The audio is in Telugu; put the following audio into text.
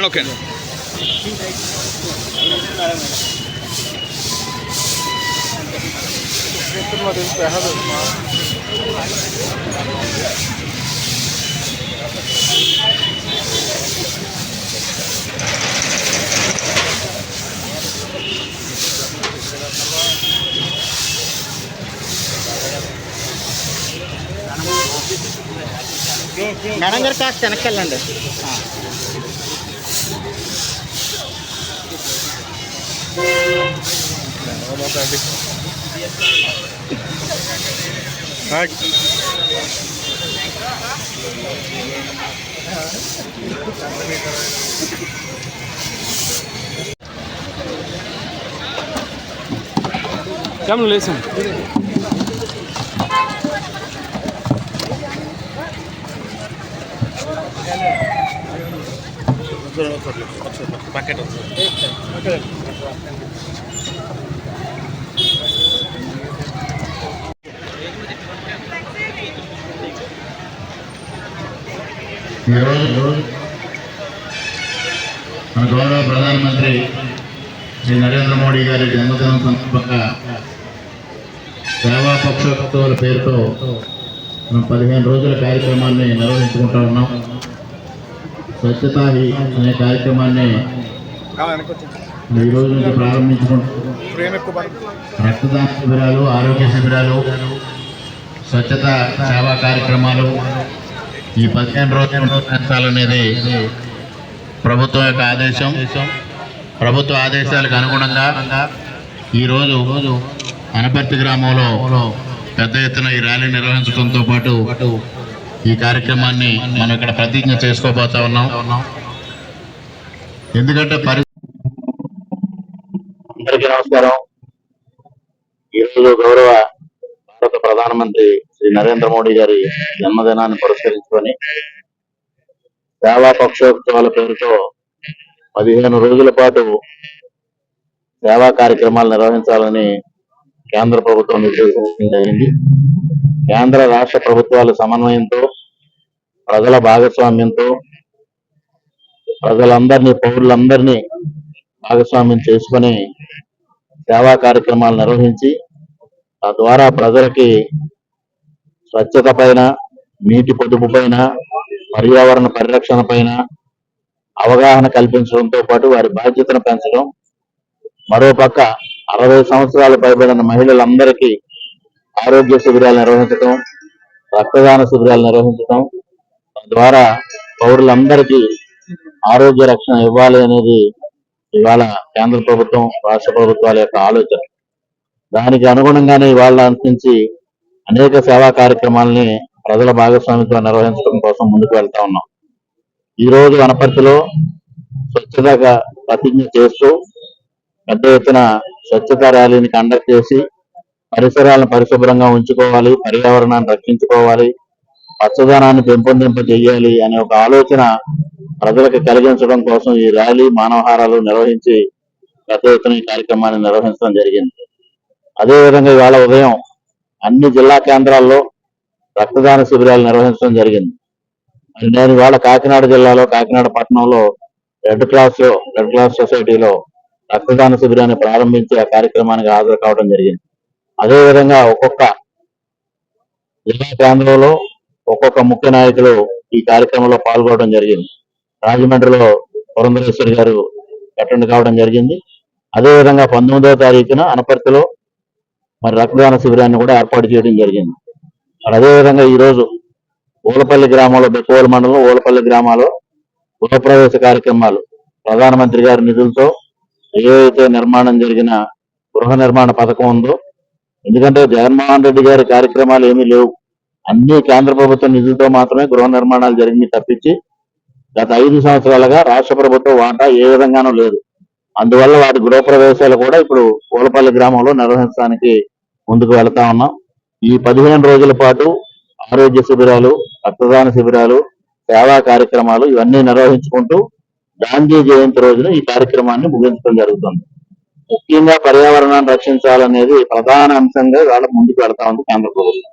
అండ్ ఓకే మేడం గారు కాస్త Come listen. ప్యాకెట్ ఈరోజు మన గౌరవ ప్రధానమంత్రి శ్రీ నరేంద్ర మోడీ గారి జన్మదినం సందర్భంగా సేవా పక్షోత్సవాల పేరుతో మనం పదిహేను రోజుల కార్యక్రమాన్ని నిర్వహించుకుంటా ఉన్నాం. స్వచ్ఛతా హీ అనే కార్యక్రమాన్ని ఈ రోజు నుంచి ప్రారంభించుకుంటున్నాం. రక్తదాన శిబిరాలు ఆరోగ్య శిబిరాలు స్వచ్ఛత సేవా కార్యక్రమాలు ఈ పదిహేను రోజులు నిర్వహించాలనేది ప్రభుత్వం యొక్క ఆదేశం. ప్రభుత్వ ఆదేశాలకు అనుగుణంగా ఈరోజు అనపర్తి గ్రామంలో పెద్ద ఎత్తున ఈ ర్యాలీ నిర్వహించడంతో పాటు ఈ కార్యక్రమాన్ని మనం ఇక్కడ ప్రతిజ్ఞ చేసుకోబోతా ఉన్నాం. ఎందుకంటే పరి అందరికీ నమస్కారం. ఈరోజు గౌరవ భారత ప్రధానమంత్రి శ్రీ నరేంద్ర మోడీ గారి జన్మదినాన్ని పురస్కరించుకొని సేవా పక్షోత్సవాల పేరుతో పదిహేను రోజుల పాటు సేవా కార్యక్రమాలు నిర్వహించాలని కేంద్ర ప్రభుత్వం నిర్దేశించడం జరిగింది. కేంద్ర రాష్ట్ర ప్రభుత్వాల సమన్వయంతో ప్రజల భాగస్వామ్యంతో ప్రజలందరినీ పౌరులందరినీ భాగస్వామ్యం చేసుకొని సేవా కార్యక్రమాలు నిర్వహించి తద్వారా ప్రజలకి స్వచ్ఛత పైన నీటి పొదుపు పైన పర్యావరణ పరిరక్షణ పైన అవగాహన కల్పించడంతో పాటు వారి బాధ్యతను పెంచడం. మరోపక్క అరవై సంవత్సరాలు పైబడిన మహిళలందరికీ ఆరోగ్య శిబిరాలు నిర్వహించడం రక్తదాన శిబిరాలు నిర్వహించడం తద్వారా పౌరులందరికీ ఆరోగ్య రక్షణ ఇవ్వాలి అనేది ఇవాళ కేంద్ర ప్రభుత్వం రాష్ట్ర ప్రభుత్వాల యొక్క ఆలోచన. దానికి అనుగుణంగానే ఇవాళ నుంచి అనేక సేవా కార్యక్రమాలని ప్రజల భాగస్వామ్యంతో నిర్వహించడం కోసం ముందుకు వెళ్తా ఉన్నాం. ఈ రోజు వనపర్తిలో స్వచ్ఛతగా ప్రతిజ్ఞ చేస్తూ పెద్ద ఎత్తున స్వచ్ఛత ర్యాలీని కండక్ట్ చేసి పరిసరాలను పరిశుభ్రంగా ఉంచుకోవాలి పర్యావరణాన్ని రక్షించుకోవాలి పచ్చదనాన్ని పెంపొందింప చేయాలి అనే ఒక ఆలోచన ప్రజలకు కలిగించడం కోసం ఈ ర్యాలీ మానవహారాలు నిర్వహించి పెద్ద ఎత్తున ఈ కార్యక్రమాన్ని నిర్వహించడం జరిగింది. అదేవిధంగా ఇవాళ ఉదయం అన్ని జిల్లా కేంద్రాల్లో రక్తదాన శిబిరాలు నిర్వహించడం జరిగింది. మరి నేను ఇవాళ కాకినాడ జిల్లాలో కాకినాడ పట్టణంలో రెడ్ క్లాస్ రెడ్ క్లాస్ సొసైటీలో రక్తదాన శిబిరాన్ని ప్రారంభించి ఆ కార్యక్రమానికి హాజరు కావడం జరిగింది. అదేవిధంగా ఒక్కొక్క జిల్లా కేంద్రంలో ఒక్కొక్క ముఖ్య నాయకులు ఈ కార్యక్రమంలో పాల్గొనడం జరిగింది. రాజమండ్రిలో పురంధరేశ్వరి గారు అటెండ్ కావడం జరిగింది. అదేవిధంగా పంతొమ్మిదవ తారీఖున అనపర్తిలో మరి రక్తదాన శిబిరాన్ని కూడా ఏర్పాటు చేయడం జరిగింది. మరి అదేవిధంగా ఈ రోజు ఊలపల్లి గ్రామంలో బెక్కువల మండలం ఊలపల్లి గ్రామాల్లో గృహప్రవేశ కార్యక్రమాలు ప్రధానమంత్రి గారి నిధులతో ఏవైతే నిర్మాణం జరిగిన గృహ నిర్మాణ పథకం ఉందో ఎందుకంటే జగన్మోహన్ రెడ్డి గారి కార్యక్రమాలు ఏమీ లేవు. అన్ని కేంద్ర ప్రభుత్వ నిధులతో మాత్రమే గృహ నిర్మాణాలు జరిగింది తప్పించి గత ఐదు సంవత్సరాలుగా రాష్ట్ర ప్రభుత్వ వాటా ఏ విధంగానూ లేదు. అందువల్ల వాటి గృహప్రవేశాలు కూడా ఇప్పుడు పూలపల్లి గ్రామంలో నిర్వహించడానికి ముందుకు వెళ్తా ఉన్నాం. ఈ పదిహేను రోజుల పాటు ఆరోగ్య శిబిరాలు రక్తదాన శిబిరాలు సేవా కార్యక్రమాలు ఇవన్నీ నిర్వహించుకుంటూ గాంధీ జయంతి రోజున ఈ కార్యక్రమాన్ని ముగించడం జరుగుతుంది. ముఖ్యంగా పర్యావరణాన్ని రక్షించాలనేది ప్రధాన అంశంగా వాళ్ళ ముందుకు పెడతా ఉంది కేంద్ర ప్రభుత్వం.